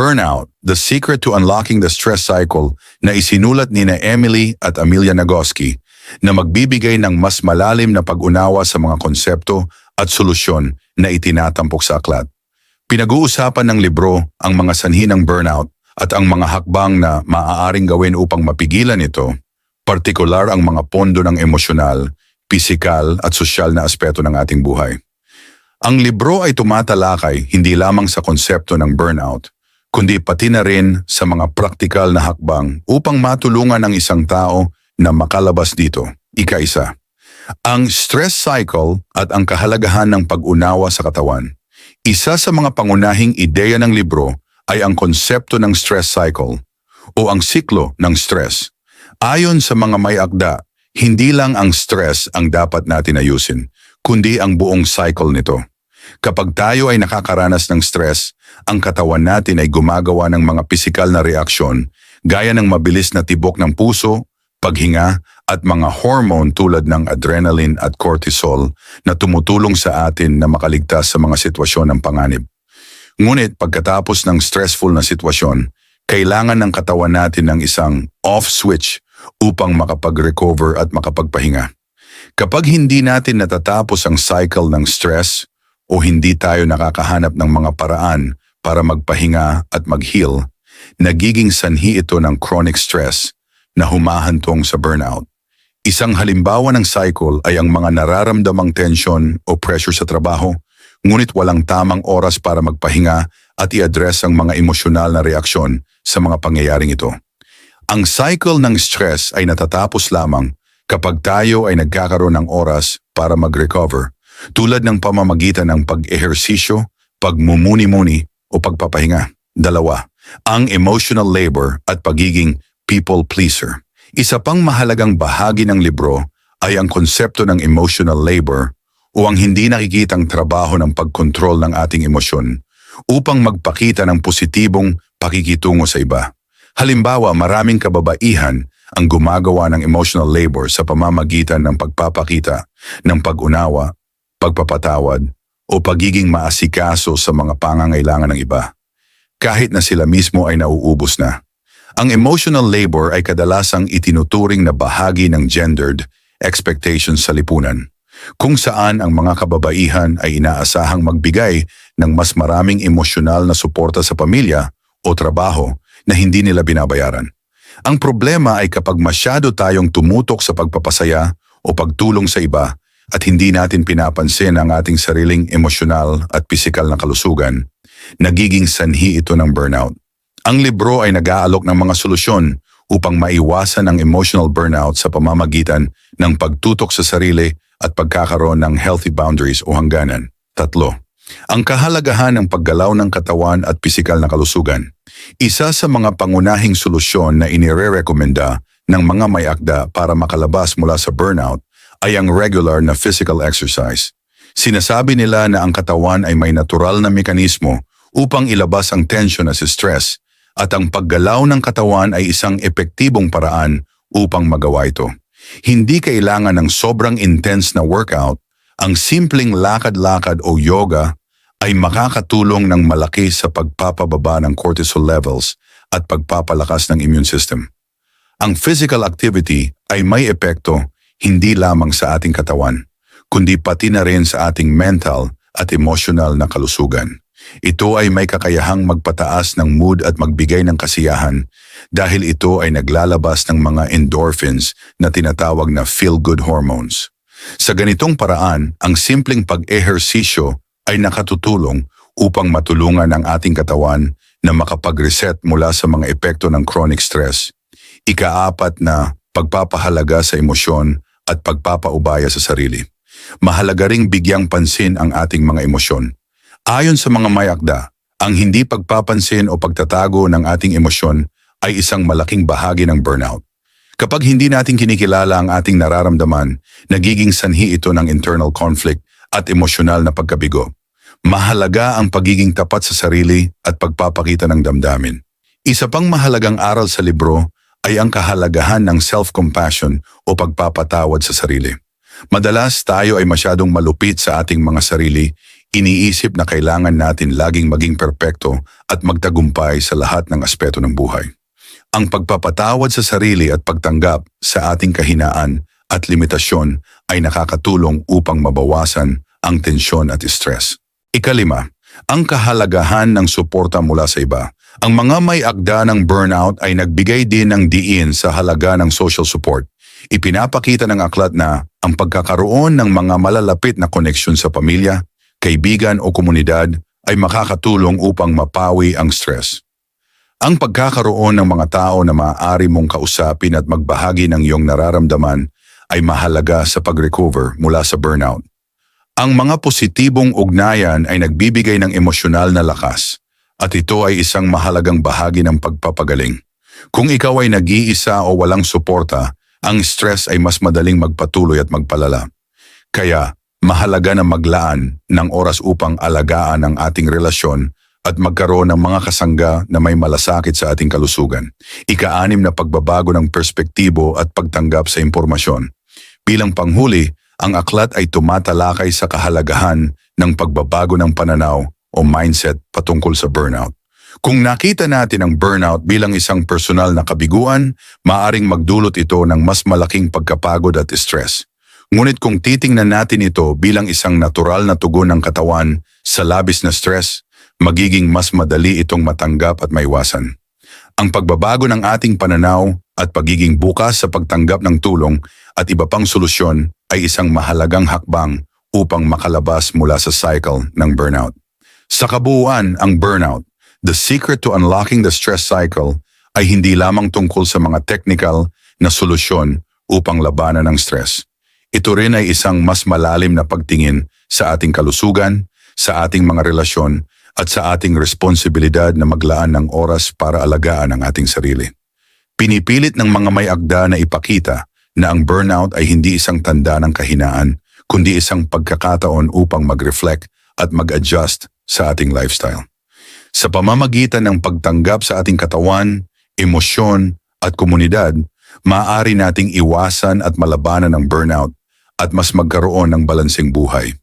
Burnout, The Secret to Unlocking the Stress Cycle na isinulat ni na Emily at Amelia Nagoski na magbibigay ng mas malalim na pag-unawa sa mga konsepto at solusyon na itinatampok sa aklat. Pinag-uusapan ng libro ang mga sanhi ng burnout at ang mga hakbang na maaaring gawin upang mapigilan ito, partikular ang mga pondo ng emosyonal, pisikal at sosyal na aspeto ng ating buhay. Ang libro ay tumatalakay hindi lamang sa konsepto ng burnout, kundi pati na rin sa mga praktikal na hakbang upang matulungan ang isang tao na makalabas dito. Ika-isa. Ang stress cycle at ang kahalagahan ng pag-unawa sa katawan. Isa sa mga pangunahing ideya ng libro ay ang konsepto ng stress cycle o ang siklo ng stress. Ayon sa mga may akda, hindi lang ang stress ang dapat natin ayusin, kundi ang buong cycle nito. Kapag tayo ay nakakaranas ng stress, ang katawan natin ay gumagawa ng mga pisikal na reaksyon gaya ng mabilis na tibok ng puso, paghinga at mga hormone tulad ng adrenaline at cortisol na tumutulong sa atin na makaligtas sa mga sitwasyon ng panganib. Ngunit pagkatapos ng stressful na sitwasyon, kailangan ng katawan natin ng isang off switch upang makapag-recover at makapagpahinga. Kapag hindi natin natatapos ang cycle ng stress o hindi tayo nakakahanap ng mga paraan para magpahinga at mag-heal, nagiging sanhi ito ng chronic stress na humahantong sa burnout. Isang halimbawa ng cycle ay ang mga nararamdamang tension o pressure sa trabaho, ngunit walang tamang oras para magpahinga at i-address ang mga emosyonal na reaksyon sa mga pangyayaring ito. Ang cycle ng stress ay natatapos lamang kapag tayo ay nagkakaroon ng oras para mag-recover, tulad ng pamamagitan ng pag-ehersisyo, pagmumuni-muni o pagpapahinga. Dalawa, ang emotional labor at pagiging people pleaser. Isa pang mahalagang bahagi ng libro ay ang konsepto ng emotional labor o ang hindi nakikitang trabaho ng pagkontrol ng ating emosyon upang magpakita ng positibong pakikitungo sa iba. Halimbawa, maraming kababaihan ang gumagawa ng emotional labor sa pamamagitan ng pagpapakita ng pag-unawa, pagpapatawad, o pagiging maasikaso sa mga pangangailangan ng iba. Kahit na sila mismo ay nauubos na. Ang emotional labor ay kadalasang itinuturing na bahagi ng gendered expectations sa lipunan, kung saan ang mga kababaihan ay inaasahang magbigay ng mas maraming emosyonal na suporta sa pamilya o trabaho na hindi nila binabayaran. Ang problema ay kapag masyado tayong tumutok sa pagpapasaya o pagtulong sa iba at hindi natin pinapansin ang ating sariling emosyonal at pisikal na kalusugan, nagiging sanhi ito ng burnout. Ang libro ay nag-aalok ng mga solusyon upang maiwasan ang emotional burnout sa pamamagitan ng pagtutok sa sarili at pagkakaroon ng healthy boundaries o hangganan. Tatlo, ang kahalagahan ng paggalaw ng katawan at pisikal na kalusugan. Isa sa mga pangunahing solusyon na inirerekomenda ng mga may akda para makalabas mula sa burnout ay ang regular na physical exercise. Sinasabi nila na ang katawan ay may natural na mekanismo upang ilabas ang tension at stress at ang paggalaw ng katawan ay isang epektibong paraan upang magawa ito. Hindi kailangan ng sobrang intense na workout, ang simpleng lakad-lakad o yoga ay makakatulong ng malaki sa pagpapababa ng cortisol levels at pagpapalakas ng immune system. Ang physical activity ay may epekto hindi lamang sa ating katawan, kundi pati na rin sa ating mental at emotional na kalusugan. Ito ay may kakayahang magpataas ng mood at magbigay ng kasiyahan dahil ito ay naglalabas ng mga endorphins na tinatawag na feel-good hormones. Sa ganitong paraan, ang simpleng pag-ehersisyo ay nakatutulong upang matulungan ang ating katawan na makapag-reset mula sa mga epekto ng chronic stress. Ikaapat na pagpapahalaga sa emosyon at pagpapaubaya sa sarili. Mahalaga ring bigyang pansin ang ating mga emosyon. Ayon sa mga mayakda, ang hindi pagpapansin o pagtatago ng ating emosyon ay isang malaking bahagi ng burnout. Kapag hindi natin kinikilala ang ating nararamdaman, nagiging sanhi ito ng internal conflict at emosyonal na pagkabigo. Mahalaga ang pagiging tapat sa sarili at pagpapakita ng damdamin. Isa pang mahalagang aral sa libro ay ang kahalagahan ng self-compassion o pagpapatawad sa sarili. Madalas tayo ay masyadong malupit sa ating mga sarili, iniisip na kailangan natin laging maging perpekto at magtagumpay sa lahat ng aspeto ng buhay. Ang pagpapatawad sa sarili at pagtanggap sa ating kahinaan at limitasyon ay nakakatulong upang mabawasan ang tensyon at stress. Ikalima, ang kahalagahan ng suporta mula sa iba. Ang mga may agda ng burnout ay nagbigay din ng diin sa halaga ng social support. Ipinapakita ng aklat na ang pagkakaroon ng mga malalapit na koneksyon sa pamilya, kaibigan o komunidad ay makakatulong upang mapawi ang stress. Ang pagkakaroon ng mga tao na maaari mong kausapin at magbahagi ng iyong nararamdaman ay mahalaga sa pag-recover mula sa burnout. Ang mga positibong ugnayan ay nagbibigay ng emosyonal na lakas at ito ay isang mahalagang bahagi ng pagpapagaling. Kung ikaw ay nag-iisa o walang suporta, ang stress ay mas madaling magpatuloy at magpalala. Kaya, mahalaga na maglaan ng oras upang alagaan ang ating relasyon at magkaroon ng mga kasangga na may malasakit sa ating kalusugan. Ika-anim na pagbabago ng perspektibo at pagtanggap sa impormasyon. Bilang panghuli, ang aklat ay tumatalakay sa kahalagahan ng pagbabago ng pananaw o mindset patungkol sa burnout. Kung nakita natin ang burnout bilang isang personal na kabiguan, maaring magdulot ito ng mas malaking pagkapagod at stress. Ngunit kung titingnan natin ito bilang isang natural na tugon ng katawan sa labis na stress, magiging mas madali itong matanggap at maiwasan. Ang pagbabago ng ating pananaw at pagiging bukas sa pagtanggap ng tulong at iba pang solusyon ay isang mahalagang hakbang upang makalabas mula sa cycle ng burnout. Sa kabuuan, ang burnout, the secret to unlocking the stress cycle, ay hindi lamang tungkol sa mga technical na solusyon upang labanan ng stress. Ito rin ay isang mas malalim na pagtingin sa ating kalusugan, sa ating mga relasyon, at sa ating responsibilidad na maglaan ng oras para alagaan ang ating sarili. Pinipilit ng mga may agda na ipakita na ang burnout ay hindi isang tanda ng kahinaan, kundi isang pagkakataon upang mag-reflect at mag-adjust sa ating lifestyle. Sa pamamagitan ng pagtanggap sa ating katawan, emosyon at komunidad, maaari nating iwasan at malabanan ang burnout at mas magkaroon ng balansing buhay.